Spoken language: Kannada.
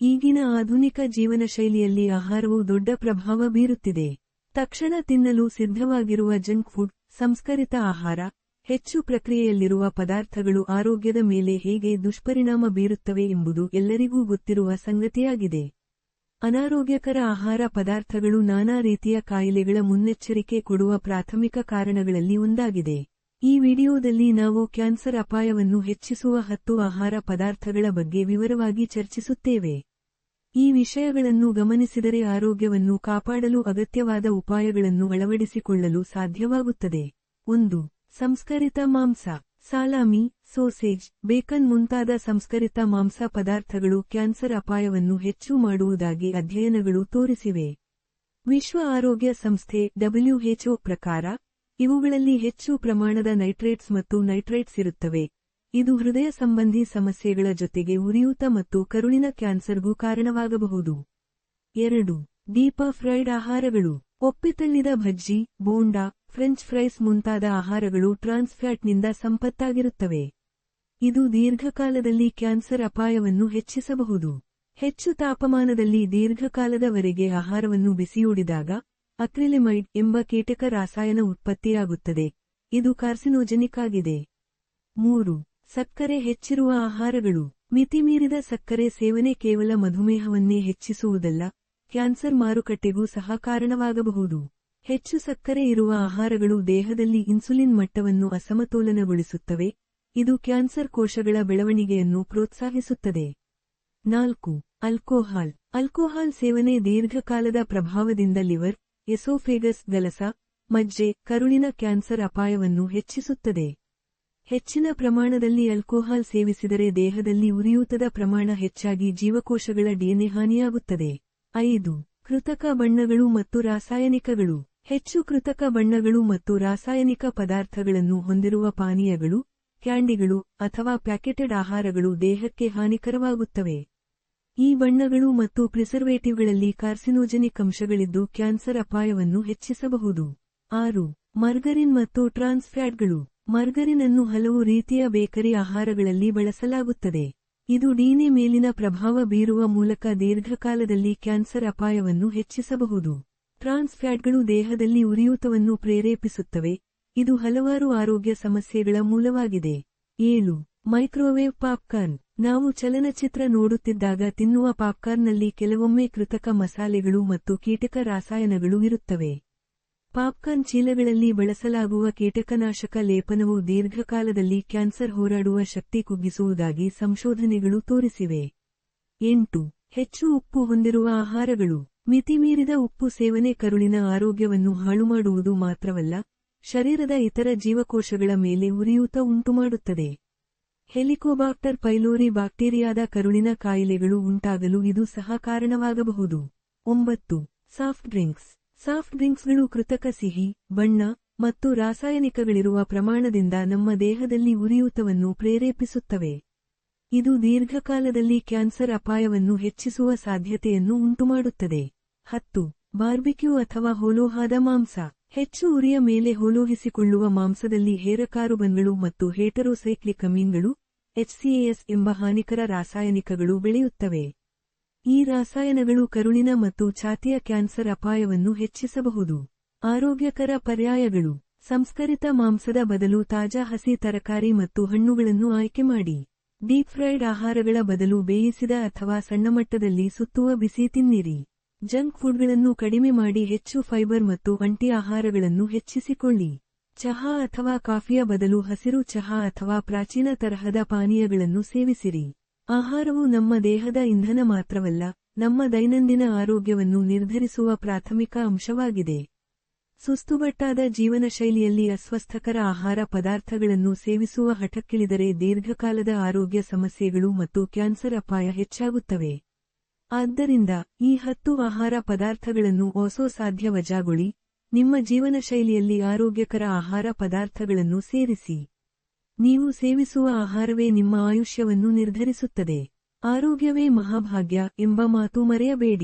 ಈಗಿನ ಆಧುನಿಕ ಜೀವನ ಶೈಲಿಯಲ್ಲಿ ಆಹಾರವು ದೊಡ್ಡ ಪ್ರಭಾವ ಬೀರುತ್ತಿದೆ. ತಕ್ಷಣ ತಿನ್ನಲು ಸಿದ್ಧವಾಗಿರುವ ಜಂಕ್ ಫುಡ್, ಸಂಸ್ಕರಿತ ಆಹಾರ, ಹೆಚ್ಚು ಪ್ರಕ್ರಿಯೆಯಲ್ಲಿರುವ ಪದಾರ್ಥಗಳು ಆರೋಗ್ಯದ ಮೇಲೆ ಹೇಗೆ ದುಷ್ಪರಿಣಾಮ ಬೀರುತ್ತವೆ ಎಂಬುದು ಎಲ್ಲರಿಗೂ ಗೊತ್ತಿರುವ ಸಂಗತಿಯಾಗಿದೆ. ಅನಾರೋಗ್ಯಕರ ಆಹಾರ ಪದಾರ್ಥಗಳು ನಾನಾ ರೀತಿಯ ಕಾಯಿಲೆಗಳ ಮುನ್ನೆಚ್ಚರಿಕೆ ಕೊಡುವ ಪ್ರಾಥಮಿಕ ಕಾರಣಗಳಲ್ಲಿ ಒಂದಾಗಿದೆ. ಈ ವಿಡಿಯೋದಲ್ಲಿ ನಾವು ಕ್ಯಾನ್ಸರ್ ಅಪಾಯವನ್ನು ಹೆಚ್ಚಿಸುವ ಹತ್ತು ಆಹಾರ ಪದಾರ್ಥಗಳ ಬಗ್ಗೆ ವಿವರವಾಗಿ ಚರ್ಚಿಸುತ್ತೇವೆ. ಈ ವಿಷಯಗಳನ್ನು ಗಮನಿಸಿದರೆ ಆರೋಗ್ಯವನ್ನು ಕಾಪಾಡಲು ಅಗತ್ಯವಾದ ಉಪಾಯಗಳನ್ನು ಅಳವಡಿಸಿಕೊಳ್ಳಲು ಸಾಧ್ಯವಾಗುತ್ತದೆ. ಒಂದು, ಸಂಸ್ಕರಿತ ಮಾಂಸ. ಸಾಲಾಮಿ, ಸೋಸೇಜ್, ಬೇಕನ್ ಮುಂತಾದ ಸಂಸ್ಕರಿತ ಮಾಂಸ ಪದಾರ್ಥಗಳು ಕ್ಯಾನ್ಸರ್ ಅಪಾಯವನ್ನು ಹೆಚ್ಚು ಮಾಡುವುದಾಗಿ ಅಧ್ಯಯನಗಳು ತೋರಿಸಿವೆ. ವಿಶ್ವ ಆರೋಗ್ಯ ಸಂಸ್ಥೆ ಡಬ್ಲ್ಯುಎಚ್ಒ ಪ್ರಕಾರ, ಇವುಗಳಲ್ಲಿ ಹೆಚ್ಚು ಪ್ರಮಾಣದ ನೈಟ್ರೇಟ್ಸ್ ಮತ್ತು ನೈಟ್ರೈಟ್ಸ್ ಇರುತ್ತವೆ. ಇದು ಹೃದಯ ಸಂಬಂಧಿ ಸಮಸ್ಯೆಗಳ ಜೊತೆಗೆ ಉರಿಯೂತ ಮತ್ತು ಕರುಳಿನ ಕ್ಯಾನ್ಸರ್ಗೂ ಕಾರಣವಾಗಬಹುದು. ಎರಡು, ದೀಪ ಫ್ರೈಡ್ ಆಹಾರಗಳು. ಒಪ್ಪಿತಳ್ಳಿದ ಭಜ್ಜಿ, ಬೋಂಡಾ, ಫ್ರೆಂಚ್ ಫ್ರೈಸ್ ಮುಂತಾದ ಆಹಾರಗಳು ಟ್ರಾನ್ಸ್ಫ್ಯಾಟ್ನಿಂದ ಸಂಪತ್ತಾಗಿರುತ್ತವೆ. ಇದು ದೀರ್ಘಕಾಲದಲ್ಲಿ ಕ್ಯಾನ್ಸರ್ ಅಪಾಯವನ್ನು ಹೆಚ್ಚಿಸಬಹುದು. ಹೆಚ್ಚು ತಾಪಮಾನದಲ್ಲಿ ದೀರ್ಘಕಾಲದವರೆಗೆ ಆಹಾರವನ್ನು ಬಿಸಿಯೂಡಿದಾಗ ಅಕ್ರಿಲಿಮೈಡ್ ಎಂಬ ಕೀಟಕ ರಾಸಾಯನ ಉತ್ಪತ್ತಿಯಾಗುತ್ತದೆ. ಇದು ಕಾರ್ಸಿನೋಜೆನಿಕ್ ಆಗಿದೆ. ಮೂರು ಸಕ್ಕರೆ ಹೆಚ್ಚಿರುವ ಆಹಾರಗಳು. ಮಿತಿಮೀರಿದ ಸಕ್ಕರೆ ಸೇವನೆ ಕೇವಲ ಮಧುಮೇಹವನ್ನೇ ಹೆಚ್ಚಿಸುವುದಲ್ಲ, ಕ್ಯಾನ್ಸರ್ ಮಾರುಕಟ್ಟೆಗೂ ಸಹ ಕಾರಣವಾಗಬಹುದು. ಹೆಚ್ಚು ಸಕ್ಕರೆ ಇರುವ ಆಹಾರಗಳು ದೇಹದಲ್ಲಿ ಇನ್ಸುಲಿನ್ ಮಟ್ಟವನ್ನು ಅಸಮತೋಲನಗೊಳಿಸುತ್ತವೆ, ಇದು ಕ್ಯಾನ್ಸರ್ ಕೋಶಗಳ ಬೆಳವಣಿಗೆಯನ್ನು ಪ್ರೋತ್ಸಾಹಿಸುತ್ತದೆ. ನಾಲ್ಕು ಅಲ್ಕೋಹಾಲ್ ಅಲ್ಕೋಹಾಲ್ ಸೇವನೆ ದೀರ್ಘಕಾಲದ ಪ್ರಭಾವದಿಂದ ಲಿವರ್, ಎಸೋಫೇಗಸ್, ಗಲಸ, ಮಜ್ಜೆ, ಕರುಳಿನ ಕ್ಯಾನ್ಸರ್ ಅಪಾಯವನ್ನು ಹೆಚ್ಚಿಸುತ್ತದೆ. ಹೆಚ್ಚಿನ ಪ್ರಮಾಣದಲ್ಲಿ ಅಲ್ಕೋಹಾಲ್ ಸೇವಿಸಿದರೆ ದೇಹದಲ್ಲಿ ಉರಿಯೂತದ ಪ್ರಮಾಣ ಹೆಚ್ಚಾಗಿ ಜೀವಕೋಶಗಳ ಡಿಎನ್ಎ ಹಾನಿಯಾಗುತ್ತದೆ. ಐದು, ಕೃತಕ ಬಣ್ಣಗಳು ಮತ್ತು ರಾಸಾಯನಿಕಗಳು. ಹೆಚ್ಚು ಕೃತಕ ಬಣ್ಣಗಳು ಮತ್ತು ರಾಸಾಯನಿಕ ಪದಾರ್ಥಗಳನ್ನು ಹೊಂದಿರುವ ಪಾನೀಯಗಳು, ಕ್ಯಾಂಡಿಗಳು ಅಥವಾ ಪ್ಯಾಕೆಟೆಡ್ ಆಹಾರಗಳು ದೇಹಕ್ಕೆ ಹಾನಿಕರವಾಗುತ್ತವೆ. ಈ ಬಣ್ಣಗಳು ಮತ್ತು ಪ್ರಿಸರ್ವೇಟಿವ್ಗಳಲ್ಲಿ ಕಾರ್ಸಿನೋಜೆನಿಕ್ ಅಂಶಗಳಿದ್ದು ಕ್ಯಾನ್ಸರ್ ಅಪಾಯವನ್ನು ಹೆಚ್ಚಿಸಬಹುದು. ಆರು, ಮರ್ಗರಿನ್ ಮತ್ತು ಟ್ರಾನ್ಸ್ಫ್ಯಾಟ್ಗಳು ಮರ್ಗರಿನ್ ಅನ್ನು ಹಲವು ರೀತಿಯ ಬೇಕರಿ ಆಹಾರಗಳಲ್ಲಿ ಬಳಸಲಾಗುತ್ತದೆ. ಇದು ಡೀನೆ ಮೇಲಿನ ಪ್ರಭಾವ ಬೀರುವ ಮೂಲಕ ದೀರ್ಘಕಾಲದಲ್ಲಿ ಕ್ಯಾನ್ಸರ್ ಅಪಾಯವನ್ನು ಹೆಚ್ಚಿಸಬಹುದು. ಟ್ರಾನ್ಸ್ ಫ್ಯಾಟ್ಗಳು ದೇಹದಲ್ಲಿ ಉರಿಯೂತವನ್ನು ಪ್ರೇರೇಪಿಸುತ್ತವೆ. ಇದು ಹಲವಾರು ಆರೋಗ್ಯ ಸಮಸ್ಯೆಗಳ ಮೂಲವಾಗಿದೆ. ಏಳು. Microwave popcorn. ನಾವು ಚಲನಚಿತ್ರ ನೋಡುತ್ತಿದ್ದಾಗ ತಿನ್ನುವ ಪಾಪ್ಕಾರ್ನ್ನಲ್ಲಿ ಕೆಲವೊಮ್ಮೆ ಕೃತಕ ಮಸಾಲೆಗಳು ಮತ್ತು ಕೀಟಕ ರಾಸಾಯನಗಳು ಇರುತ್ತವೆ. ಪಾಪ್ಕಾರ್ನ್ ಚೀಲಗಳಲ್ಲಿ ಬಳಸಲಾಗುವ ಕೀಟಕನಾಶಕ ಲೇಪನವು ದೀರ್ಘಕಾಲದಲ್ಲಿ ಕ್ಯಾನ್ಸರ್ ಹೋರಾಡುವ ಶಕ್ತಿ ಕುಗ್ಗಿಸುವುದಾಗಿ ಸಂಶೋಧನೆಗಳು ತೋರಿಸಿವೆ. ಎಂಟು. ಹೆಚ್ಚು ಉಪ್ಪು ಹೊಂದಿರುವ ಆಹಾರಗಳು. ಮಿತಿಮೀರಿದ ಉಪ್ಪು ಸೇವನೆ ಕರುಳಿನ ಆರೋಗ್ಯವನ್ನು ಹಾಳುಮಾಡುವುದು ಮಾತ್ರವಲ್ಲ, ಶರೀರದ ಇತರ ಜೀವಕೋಶಗಳ ಮೇಲೆ ಉರಿಯೂತ ಉಂಟುಮಾಡುತ್ತದೆ. ಹೆಲಿಕೋಬಾಕ್ಟರ್ ಪೈಲೋರಿ ಬ್ಯಾಕ್ಟೀರಿಯಾದ ಕರುಳಿನ ಕಾಯಿಲೆಗಳು ಉಂಟಾಗಲು ಇದು ಸಹ ಕಾರಣವಾಗಬಹುದು. ಒಂಬತ್ತು. Soft drinks. ಸಾಫ್ಟ್ ಡ್ರಿಂಕ್ಸ್ಗಳು ಕೃತಕ ಸಿಹಿ, ಬಣ್ಣ ಮತ್ತು ರಾಸಾಯನಿಕಗಳಿರುವ ಪ್ರಮಾಣದಿಂದ ನಮ್ಮ ದೇಹದಲ್ಲಿ ಉರಿಯೂತವನ್ನು ಪ್ರೇರೇಪಿಸುತ್ತವೆ. ಇದು ದೀರ್ಘಕಾಲದಲ್ಲಿ ಕ್ಯಾನ್ಸರ್ ಅಪಾಯವನ್ನು ಹೆಚ್ಚಿಸುವ ಸಾಧ್ಯತೆಯನ್ನು ಉಂಟುಮಾಡುತ್ತದೆ. ಹತ್ತು, ಬಾರ್ಬಿಕ್ಯೂ ಅಥವಾ ಹೋಲೋಹಾದ ಮಾಂಸ. ಹೆಚ್ಚು ಉರಿಯ ಮೇಲೆ ಹೋಲೋಹಿಸಿಕೊಳ್ಳುವ ಮಾಂಸದಲ್ಲಿ ಹೇರಕಾರುಬನ್ಗಳು ಮತ್ತು ಹೇಟರೋಸೈಕ್ಲಿಕಮೀನ್ಗಳು ಎಚ್ಸಿಎಎಸ್ ಎಂಬ ಹಾನಿಕರ ರಾಸಾಯನಿಕಗಳು ಬೆಳೆಯುತ್ತವೆ. ಈ ರಾಸಾಯನಗಳು ಕರುಳಿನ ಮತ್ತು ಛಾತಿಯ ಕ್ಯಾನ್ಸರ್ ಅಪಾಯವನ್ನು ಹೆಚ್ಚಿಸಬಹುದು. ಆರೋಗ್ಯಕರ ಪರ್ಯಾಯಗಳು. ಸಂಸ್ಕರಿತ ಮಾಂಸದ ಬದಲು ತಾಜಾ ಹಸಿ ತರಕಾರಿ ಮತ್ತು ಹಣ್ಣುಗಳನ್ನು ಆಯ್ಕೆ ಮಾಡಿ. ಡೀಪ್ ಫ್ರೈಡ್ ಆಹಾರಗಳ ಬದಲು ಬೇಯಿಸಿದ ಅಥವಾ ಸಣ್ಣಮಟ್ಟದಲ್ಲಿ ಸುತ್ತುವ ಬಿಸಿ ತಿನ್ನಿರಿ. ಜಂಕ್ ಫುಡ್ಗಳನ್ನು ಕಡಿಮೆ ಮಾಡಿ ಹೆಚ್ಚು ಫೈಬರ್ ಮತ್ತು ಅಂಟಿ ಆಹಾರಗಳನ್ನು ಹೆಚ್ಚಿಸಿಕೊಳ್ಳಿ. ಚಹಾ ಅಥವಾ ಕಾಫಿಯ ಬದಲು ಹಸಿರು ಚಹಾ ಅಥವಾ ಪ್ರಾಚೀನ ತರಹದ ಪಾನೀಯಗಳನ್ನು ಸೇವಿಸಿರಿ. ಆಹಾರವು ನಮ್ಮ ದೇಹದ ಇಂಧನ ಮಾತ್ರವಲ್ಲ, ನಮ್ಮ ದೈನಂದಿನ ಆರೋಗ್ಯವನ್ನು ನಿರ್ಧರಿಸುವ ಪ್ರಾಥಮಿಕ ಅಂಶವಾಗಿದೆ. ಸುಸ್ತುಬಟ್ಟಾದ ಜೀವನ ಶೈಲಿಯಲ್ಲಿ ಅಸ್ವಸ್ಥಕರ ಆಹಾರ ಪದಾರ್ಥಗಳನ್ನು ಸೇವಿಸುವ ಹಠಕ್ಕಿಳಿದರೆ ದೀರ್ಘಕಾಲದ ಆರೋಗ್ಯ ಸಮಸ್ಯೆಗಳು ಮತ್ತು ಕ್ಯಾನ್ಸರ್ ಅಪಾಯ ಹೆಚ್ಚಾಗುತ್ತವೆ. ಆದ್ದರಿಂದ, ಈ ಹತ್ತು ಆಹಾರ ಪದಾರ್ಥಗಳನ್ನು ಓಸೋ ಸಾಧ್ಯ ವಜಾಗೊಳಿ ನಿಮ್ಮ ಜೀವನ ಶೈಲಿಯಲ್ಲಿ ಆರೋಗ್ಯಕರ ಆಹಾರ ಪದಾರ್ಥಗಳನ್ನು ಸೇರಿಸಿ. ನೀವು ಸೇವಿಸುವ ಆಹಾರವೇ ನಿಮ್ಮ ಆಯುಷ್ಯವನ್ನು ನಿರ್ಧರಿಸುತ್ತದೆ. ಆರೋಗ್ಯವೇ ಮಹಾಭಾಗ್ಯ ಎಂಬ ಮಾತು ಮರೆಯಬೇಡಿ.